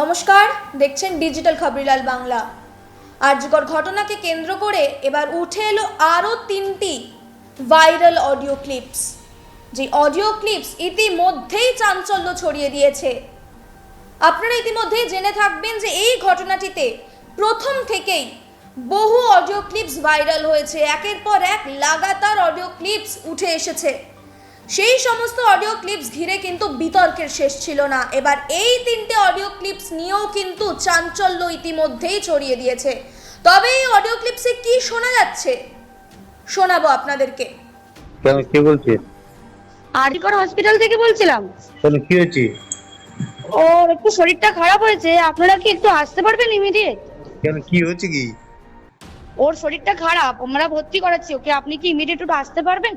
নমস্কার, দেখছেন ডিজিটাল খবরিলাল বাংলা। আর্যকর ঘটনাকে কেন্দ্র করে এবার উঠে এলো আরও তিনটি ভাইরাল অডিও ক্লিপস। যে অডিও ক্লিপস ইতিমধ্যেই চাঞ্চল্য ছড়িয়ে দিয়েছে। আপনারা ইতিমধ্যেই জেনে থাকবেন যে এই ঘটনাটিতে প্রথম থেকেই বহু অডিও ক্লিপস ভাইরাল হয়েছে। একের পর এক লাগাতার অডিও ক্লিপস উঠে এসেছে। সেই সমস্ত অডিও ক্লিপস ঘিরে কিন্তু বিতর্কের শেষ ছিল না। এবার এই তিনটে অডিও ক্লিপস নিয়েও কিন্তু চাঞ্চল্য ইতিমধ্যেই ছড়িয়ে দিয়েছে। তবে এই অডিও ক্লিপসে কি শোনা যাচ্ছে? শোনাবো আপনাদেরকে। কেন কে বলছে আরজিকর হসপিটাল থেকে বলছিলাম। কেন কি হয়েছে? ওর একটু শরীরটা খারাপ হয়েছে। আপনারা কি একটু আসতে পারবেন ইমিডিয়েট কেন কি হয়েছে কি? ওর শরীরটা খারাপ আমরা ভর্তি করাচ্ছি। ওকে আপনি কি ইমিডিয়েট একটু আসতে পারবেন?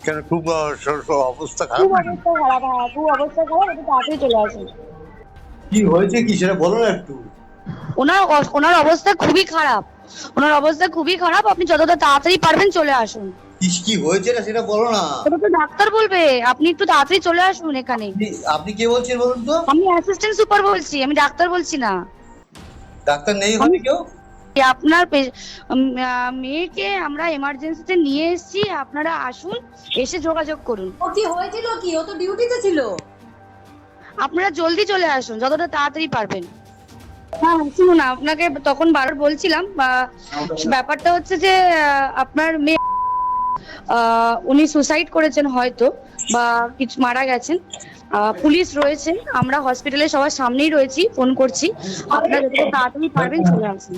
কেন খুব অবস্থা খারাপ খুব অবস্থা খারাপ হ্যাঁ খুব অবস্থা খারাপ একটু তাড়াতাড়ি চলে আসুন কি হয়েছে কি সেটা বলো না একটু। ওনার ওনার অবস্থা খুবই খারাপ। ওনার অবস্থা খুবই খারাপ আপনি যতটা তাড়াতাড়ি পারবেন চলে আসুন। কি কি হয়েছে না সেটা বলো না। ওটা তো ডাক্তার বলবে আপনি একটু তাড়াতাড়ি চলে আসুন এখানে। আপনি- আপনি কে বলছেন বলুন তো? আমি অ্যাসিস্ট্যান্ট সুপার বলছি আমি ডাক্তার বলছি না। ডাক্তার নেই ওখানে কেউ? আপনার মেয়েকে আমরা এমার্জেন্সিতে নিয়ে এসেছি আপনারা আসুন এসে যোগাযোগ করুন। ও কি হয়েছিল কি? ও তো ডিউটিতে ছিল? আপনারা জলদি চলে আসুন যতটা তাড়াতাড়ি পারবেন। হ্যাঁ শুনুন আপনাকে তখন বারবার বলছিলাম ব্যাপারটা হচ্ছে যে আপনার মেয়ে উনি সুসাইড করেছেন হয়তো বা কিছু মারা গেছেন। পুলিশ রয়েছে আমরা হসপিটালে সবার সামনেই রয়েছি ফোন করছি। আপনারা যত তাড়াতাড়ি পারবেন চলে আসুন।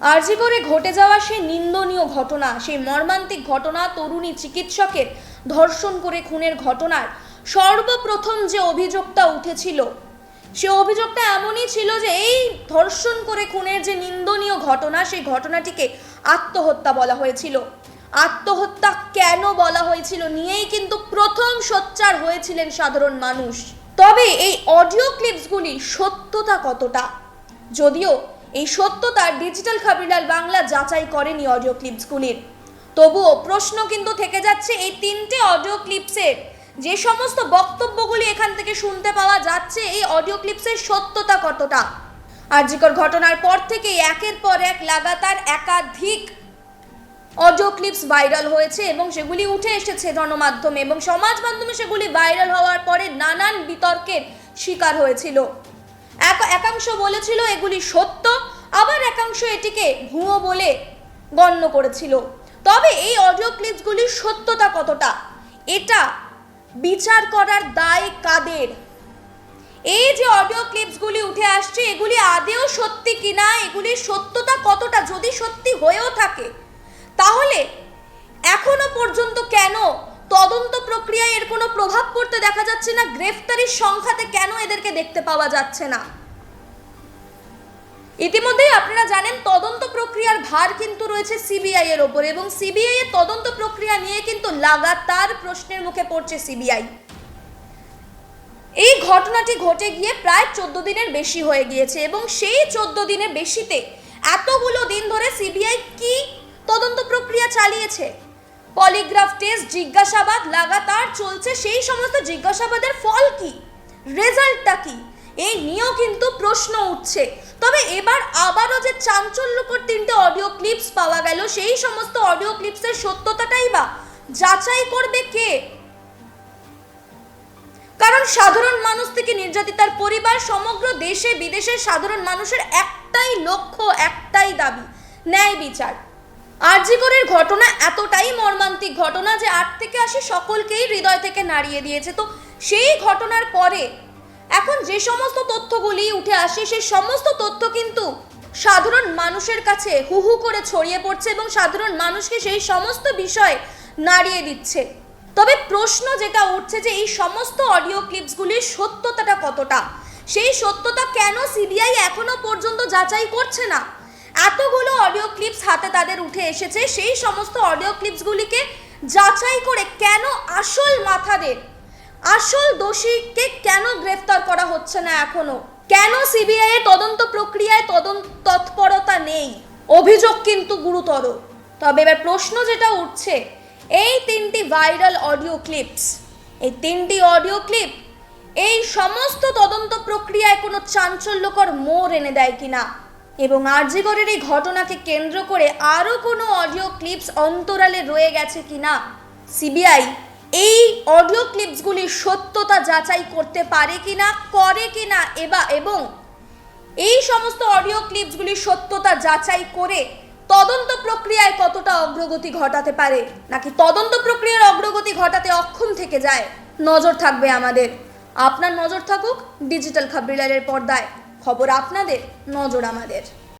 আরজি করে ঘটে যাওয়া সেই নিন্দনীয় ঘটনা, সেই মর্মান্তিক ঘটনা তরুণী চিকিৎসকের ধর্ষণ করে খুনের ঘটনার সর্বপ্রথম যে অভিযোগটা উঠেছিল, সে অভিযোগটা এমনই ছিল যে এই ধর্ষণ করে খুনের যে নিন্দনীয় ঘটনা, সেই ঘটনাটিকে আত্মহত্যা বলা হয়েছিল। আত্মহত্যা কেন বলা হয়েছিল নিয়েই কিন্তু প্রথম সোচ্চার হয়েছিলেন সাধারণ মানুষ। তবে এই অডিও ক্লিপসগুলি সত্যতা কতটা? যদিও এই সত্যতা ডিজিটাল খাবিলাল বাংলা যাচাই করেনি অডিও ক্লিপসগুলির তবুও প্রশ্ন কিন্তু থেকে যাচ্ছে এই তিনটে অডিও ক্লিপসের যে সমস্ত বক্তব্যগুলি এখান থেকে শুনতে পাওয়া যাচ্ছে, এই অডিও ক্লিপসের সত্যতা কতটা? আর্যিকর ঘটনার পর থেকে একের পর এক লাগাতার একাধিক অডিও ক্লিপস ভাইরাল হয়েছে এবং সেগুলি উঠে এসেছে গণমাধ্যমে এবং সমাজ মাধ্যমে সেগুলি ভাইরাল হওয়ার পরে নানান বিতর্কের শিকার হয়েছিল। একাংশ বলেছিল এগুলি সত্য, আবার একাংশ এটিকে ভুয়ো বলে গণ্য করেছিল। তবে এই অডিও ক্লিপসগুলির সত্যতা কতটা? এটা বিচার করার দায় কাদের? এই যে অডিও ক্লিপসগুলি উঠে আসছে, এগুলি আদেও সত্যি কিনা? এগুলির সত্যতা কতটা? যদি সত্যি হয়েও থাকে, তাহলে এখনও পর্যন্ত কেন তদন্ত প্রক্রিয়ায় এর কোনো প্রভাব পড়তে দেখা যাচ্ছে না? গ্রেফতারির সংখ্যাতে কেন এদেরকে দেখতে পাওয়া যাচ্ছে না? ইতিমধ্যেই আপনারা জানেন তদন্ত প্রক্রিয়ার ভার কিন্তু রয়েছে সিবিআই এর ওপরে এবং সিবিআই এর তদন্ত প্রক্রিয়া নিয়ে কিন্তু লাগাতার প্রশ্নের মুখে পড়ছে সিবিআই। এই ঘটনাটি ঘটে গিয়ে প্রায় চোদ্দ দিনের বেশি হয়ে গিয়েছে এবং সেই চোদ্দ দিনের বেশিতে এতগুলো দিন ধরে সিবিআই কি তদন্ত প্রক্রিয়া চালিয়েছে? পলিগ্রাফ টেস্ট, জিজ্ঞাসাবাদ, লাগাতার চলছে, সেই সমস্ত জিজ্ঞাসাবাদের ফল কি? রেজাল্টটা কি? এই নিয়েও কিন্তু প্রশ্ন উঠছে। তবে এবার আবারও যে চাঞ্চল্যকর তিনটে অডিও ক্লিপস পাওয়া গেল, সেই সমস্ত অডিও ক্লিপসের সত্যতাটাই বা যাচাই করবে কে? কারণ সাধারণ মানুষ থেকে নির্যাতিতার পরিবার সমগ্র দেশে, বিদেশের সাধারণ মানুষের একটাই লক্ষ্য, একটাই দাবি, ন্যায় বিচার। আরজিকরের ঘটনা এতটাই মর্মান্তিক ঘটনা যে আট থেকে আসি সকলকেই হৃদয় থেকে নাড়িয়ে দিয়েছে। তো সেই ঘটনার পরে এখন যে সমস্ত তথ্যগুলি উঠে আসে, সেই সমস্ত তথ্য কিন্তু সাধারণ মানুষের কাছে হু হু করে ছড়িয়ে পড়ছে এবং সাধারণ মানুষকে সেই সমস্ত বিষয় নাড়িয়ে দিচ্ছে। তবে প্রশ্ন যেটা উঠছে যে এই সমস্ত অডিও ক্লিপসগুলির সত্যতাটা কতটা? সেই সত্যতা কেন সিবিআই এখনও পর্যন্ত যাচাই করছে না? এতগুলো অডিও ক্লিপস হাতে তাদের উঠে এসেছে, সেই সমস্ত অডিও ক্লিপসগুলিকে যাচাই করে কেন আসল মাথাদের আসল দোষীকে কেন গ্রেফতার করা হচ্ছে না এখনও? কেন সিবিআই এর তদন্ত প্রক্রিয়ায় তদন্ত তৎপরতা নেই? অভিযোগ কিন্তু গুরুতর। তবে এবার প্রশ্ন যেটা উঠছে, এই তিনটি ভাইরাল অডিও ক্লিপস, এই তিনটি অডিও ক্লিপ, এই সমস্ত তদন্ত প্রক্রিয়ায় কোনো চাঞ্চল্যকর মোড় এনে দেয় কিনা? এবং আরজিগরের এই ঘটনাকে কেন্দ্র করে আরও কোনো অডিও ক্লিপস অন্তরালে রয়ে গেছে কিনা? সিবিআই এই অডিও ক্লিপসগুলির সত্যতা যাচাই করতে পারে কি না করে কিনা, এবা, এবং এই সমস্ত অডিও ক্লিপসগুলির সত্যতা যাচাই করে তদন্ত প্রক্রিয়ায় কতটা অগ্রগতি ঘটাতে পারে, নাকি তদন্ত প্রক্রিয়ার অগ্রগতি ঘটাতে অক্ষম থেকে যায়, নজর থাকবে আমাদের। আপনার নজর থাকুক ডিজিটাল খাবরিলালের পর্দায়। খবর আপনাদের, নজর আমাদের।